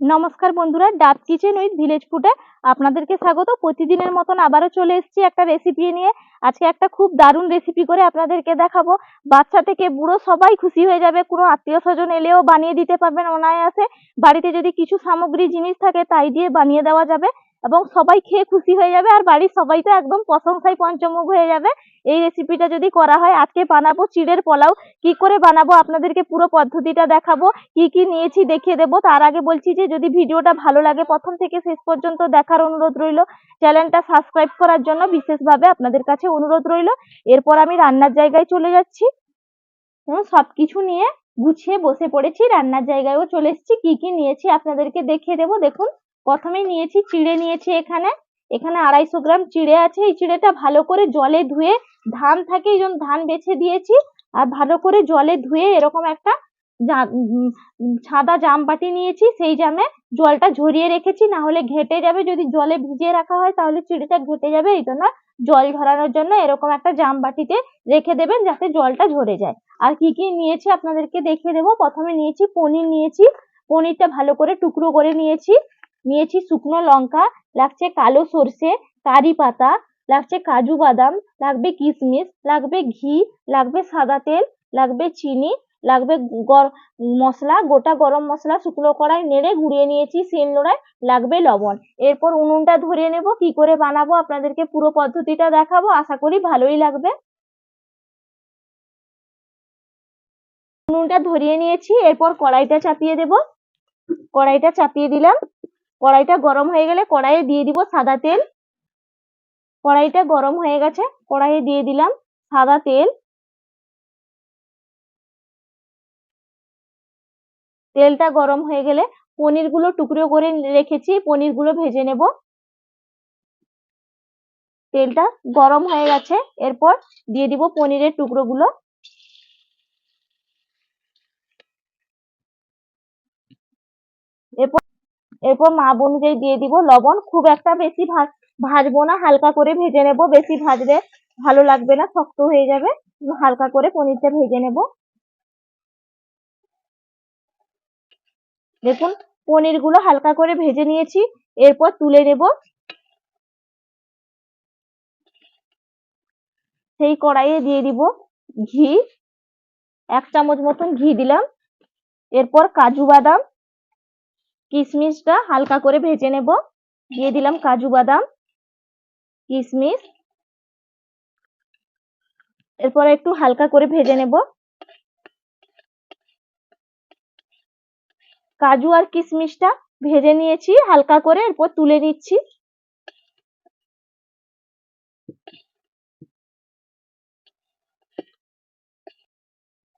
নমস্কার বন্ধুরা, ডাব কিচেন উইথ ভিলেজ ফুডে আপনাদেরকে স্বাগত। প্রতিদিনের মতন আবারও চলে এসেছি একটা রেসিপি নিয়ে। আজকে একটা খুব দারুণ রেসিপি করে আপনাদেরকে দেখাবো। বাচ্চা থেকে বুড়ো সবাই খুশি হয়ে যাবে। কোনো আত্মীয় স্বজন এলেও বানিয়ে দিতে পারবেন অনায়াসে। বাড়িতে যদি কিছু সামগ্রী জিনিস থাকে, তাই দিয়ে বানিয়ে দেওয়া যাবে। এবং সবাই খেয়ে খুশি হয়ে যাবে আর বাড়ির সবাই তো একদম প্রশংসায় পঞ্চমুখ হয়ে যাবে। এই রেসিপিটা যদি করা হয় আজকে বানাবো চিড়ের পোলাও। কি করে বানাবো আপনাদেরকে পুরো পদ্ধতিটা দেখাবো। কি কি নিয়েছি দেখিয়ে দেবো। তার আগে বলছি যে যদি ভিডিওটা ভালো লাগে প্রথম থেকে শেষ পর্যন্ত দেখার অনুরোধ রইল। চ্যানেলটা সাবস্ক্রাইব করার জন্য বিশেষভাবে আপনাদের কাছে অনুরোধ রইল। এরপর আমি রান্নার জায়গায় চলে যাচ্ছি। হুম, সবকিছু নিয়ে গুছিয়ে বসে পড়েছি। রান্নার জায়গায়ও চলে এসেছি। কি কি নিয়েছি আপনাদেরকে দেখিয়ে দেবো। দেখুন। প্রথমেই নিয়েছি, চিড়ে নিয়েছি এখানে। এখানে আড়াইশো গ্রাম চিড়ে আছে। এই চিড়েটা ভালো করে জলে ধুয়ে ধান থাকে, এই জন্য ধান বেছে দিয়েছি। আর ভালো করে জলে ধুয়ে এরকম একটা সাদা জাম বাটি নিয়েছি। সেই জামে জলটা ঝরিয়ে রেখেছি। না হলে ঘেটে যাবে। যদি জলে ভিজিয়ে রাখা হয়, তাহলে চিড়েটা ঘেটে যাবে। এই জন্য জল ঝরানোর জন্য এরকম একটা জাম বাটিতে রেখে দেবেন যাতে জলটা ঝরে যায়। আর কি কি নিয়েছি আপনাদেরকে দেখিয়ে দেবো। প্রথমে নিয়েছি, পনির নিয়েছি। পনিরটা ভালো করে টুকরো করে নিয়েছি। নিয়েছি শুকনো লঙ্কা, লাগছে কালো সর্ষে, কারি পাতা, লাগছে কাজু বাদাম, লাগবে কিশমিশ, লাগবে ঘি, লাগবে সাদা তেল, লাগবে চিনি, লাগবে মশলা, গোটা গরম মশলা শুকনো কড়াই নেড়ে গুঁড়িয়ে নিয়েছি শিল নোড়ায় লাগবে লবণ। এরপর উনুনটা ধরিয়ে নেব, কি করে বানাবো আপনাদেরকে পুরো পদ্ধতিটা দেখাবো, আশা করি ভালোই লাগবে। উনুনটা ধরিয়ে নিয়েছি, এরপর কড়াইটা চাপিয়ে দেব। কড়াইটা চাপিয়ে দিলাম। কড়াইটা গরম হয়ে গেলে কড়াইয়ে দিয়ে দিব সাদা তেল। কড়াইটা গরম হয়ে গেছে, কড়াইয়ে দিয়ে দিলাম সাদা তেল। তেলটা গরম হয়ে গেলে পনিরগুলো টুকরো করে রেখেছি, পনিরগুলো ভেজে নেব। তেলটা গরম হয়ে গেছে, এরপর দিয়ে দিব পনিরের টুকরোগুলো। এরপর এরপর মাপ অনুযায়ী দিয়ে দিব লবণ, খুব একটা বেশি ভাজ ভাজবো না, হালকা করে ভেজে নেব, বেশি ভাজলে ভালো লাগবে না, শক্ত হয়ে যাবে, হালকা করে পনিরটা ভেজে নেব। দেখুন পনিরগুলো হালকা করে ভেজে নিয়েছি, এরপর তুলে নেব। সেই কড়াইয়ে দিয়ে দিব ঘি, এক চামচ মতন ঘি দিলাম, এরপর কাজু বাদাম কিশমিশটা হালকা করে ভেজে নেব। দিয়ে দিলাম কাজু বাদাম কিশমিশ এরপর একটু হালকা করে ভেজে নেব। কাজু আর কিশমিশটা ভেজে নিয়েছি, হালকা করে এরপর তুলে নিচ্ছি।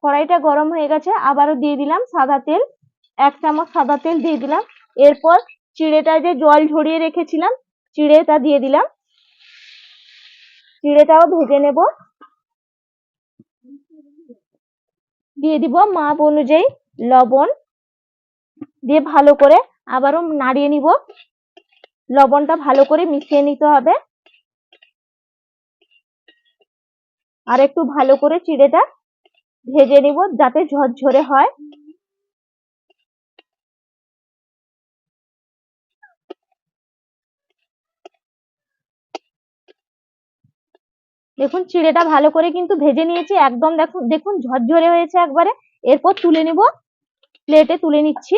কড়াইটা গরম হয়ে গেছে, আবারও দিয়ে দিলাম সাদা তেল। এক চামচ সাদা তেল দিয়ে দিলাম। এরপর চিড়েটা যে জল ঝরিয়ে রেখেছিলাম, চিড়েটা দিয়ে দিলাম। চিড়েটাও ভেজে নেব। দিয়ে দিব মাপ অনুযায়ী লবণ। দিয়ে ভালো করে আবারও নাড়িয়ে নিব। লবণটা ভালো করে মিশিয়ে নিতে হবে। আর একটু ভালো করে চিড়েটা ভেজে নিব যাতে ঝরঝরে হয়। দেখুন, চিড়েটা ভালো করে কিন্তু ভেজে নিয়েছি, একদম দেখুন দেখুন, ঝরঝরে হয়েছে একবারে। এরপর তুলে নিব, প্লেটে তুলে নিচ্ছি।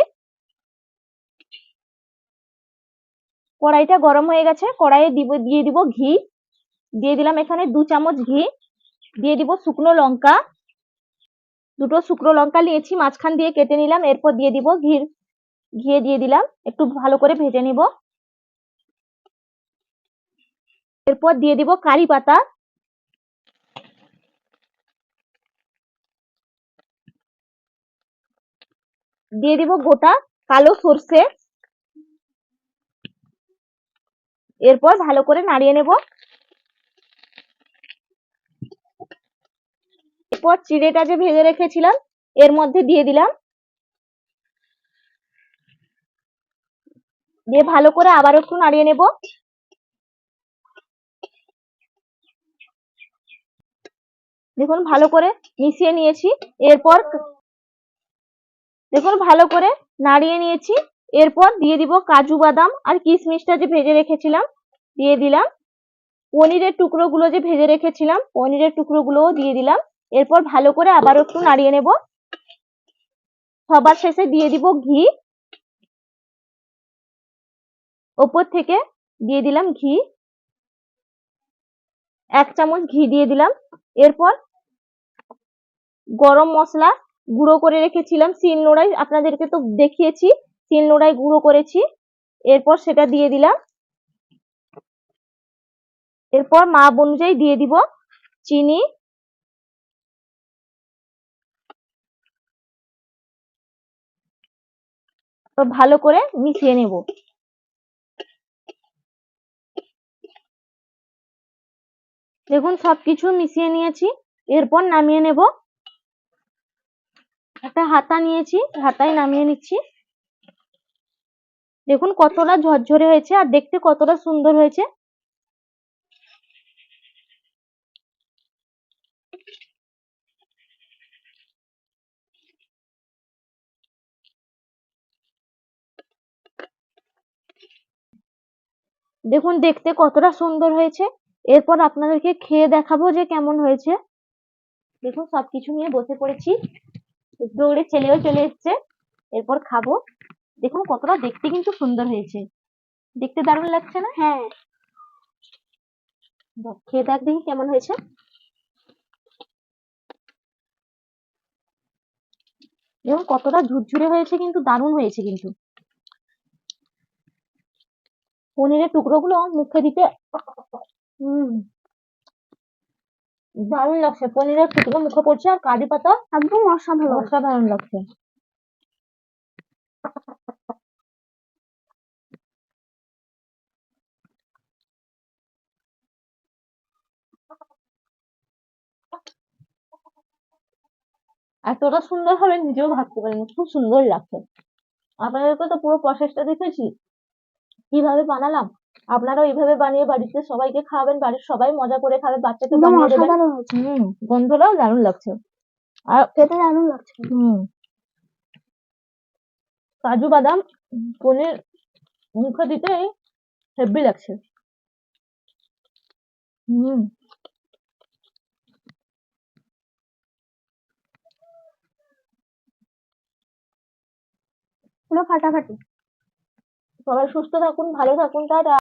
কড়াইটা গরম হয়ে গেছে, কড়াইয়ে দিব, দিয়ে দিব ঘি। দিয়ে দিলাম এখানে দু চামচ ঘি, দিয়ে দিব শুকনো লঙ্কা। দুটো শুকনো লঙ্কা নিয়েছি, মাঝখান দিয়ে কেটে নিলাম, এরপর দিয়ে দিব ঘি ঘিয়ে দিয়ে দিলাম, একটু ভালো করে ভেজে নিব। এরপর দিয়ে দিব কারি পাতা। দিয়ে দিব গোটা কালো সর্ষে। এরপর ভালো করে নাড়িয়ে নেব। এরপর চিড়েটা যে ভেজে রেখেছিলাম, এর মধ্যে দিয়ে দিলাম। দিয়ে ভালো করে আবার একটু নাড়িয়ে নেব। দেখুন, ভালো করে মিশিয়ে নিয়েছি। এরপর দেখুন, ভালো করে নাড়িয়ে নিয়েছি। এরপর দিয়ে দিব কাজু বাদাম আর কিশমিশটা যে ভেজে রেখেছিলাম, দিয়ে দিলাম। পনিরের টুকরোগুলো যে ভেজে রেখেছিলাম, পনিরের টুকরোগুলোও দিয়ে দিলাম। এরপর ভালো করে আবারও একটু নাড়িয়ে নেব। সবার শেষে দিয়ে দিব ঘি। ওপর থেকে দিয়ে দিলাম ঘি। এক চামচ ঘি দিয়ে দিলাম। এরপর গরম মশলা গুঁড়ো করে রেখেছিলাম, শিল নোড়াই, আপনাদেরকে তো দেখিয়েছি, শিল নোড়ায় গুঁড়ো করেছি, এরপর সেটা দিয়ে দিলাম। এরপর মাপ অনুযায়ী দিয়ে দিব চিনি। ভালো করে মিশিয়ে নেব। দেখুন, সবকিছু মিশিয়ে নিয়েছি। এরপর নামিয়ে নেব। একটা হাতা নিয়েছি, হাতায় নামিয়ে নিচ্ছি। দেখুন কতটা ঝরঝরে হয়েছে আর দেখতে কতটা সুন্দর হয়েছে। দেখুন দেখতে কতটা সুন্দর হয়েছে। এরপর আপনাদেরকে খেয়ে দেখাবো যে কেমন হয়েছে। দেখুন সবকিছু নিয়ে বসে পড়েছি। দৌড়ে ছেলেও চলে এসছে। এরপর খাব। দেখুন কতটা দেখতে কিন্তু সুন্দর হয়েছে। দেখতে দারুণ লাগছে না? হ্যাঁ। দেখ খেয়ে দেখ দেখি কেমন হয়েছে। এবং কতটা ঝুরঝুরে হয়েছে কিন্তু দারুণ হয়েছে কিন্তু। পনিরের টুকরো গুলো মুখে দিতে দারুণ লাগছে পনিরের টুকরো মুখে পড়ছে আর কারি পাতা? একদম অসাধারণ। অসাধারণ লাগছে। এতটা সুন্দর হবে নিজেও ভাবতে পারিনি খুব সুন্দর লাগছে। আপনাদেরকে তো পুরো প্রসেসটা দেখেছি। কীভাবে বানালাম? আপনারাও এইভাবে বানিয়ে বাড়িতে সবাইকে খাওয়াবেন বাড়ির সবাই মজা করে খাবে বাচ্চাকে বানিয়ে দেবেন। হুম গন্ধটাও দারুণ লাগছে। আর খেতে দারুণ লাগছে। হুম কাজু বাদাম পনির মুখে দিতেই হেভি লাগছে। হুম। পুরো ফাটাফাটি। সবাই সুস্থ থাকুন ভালো থাকুন টাটা।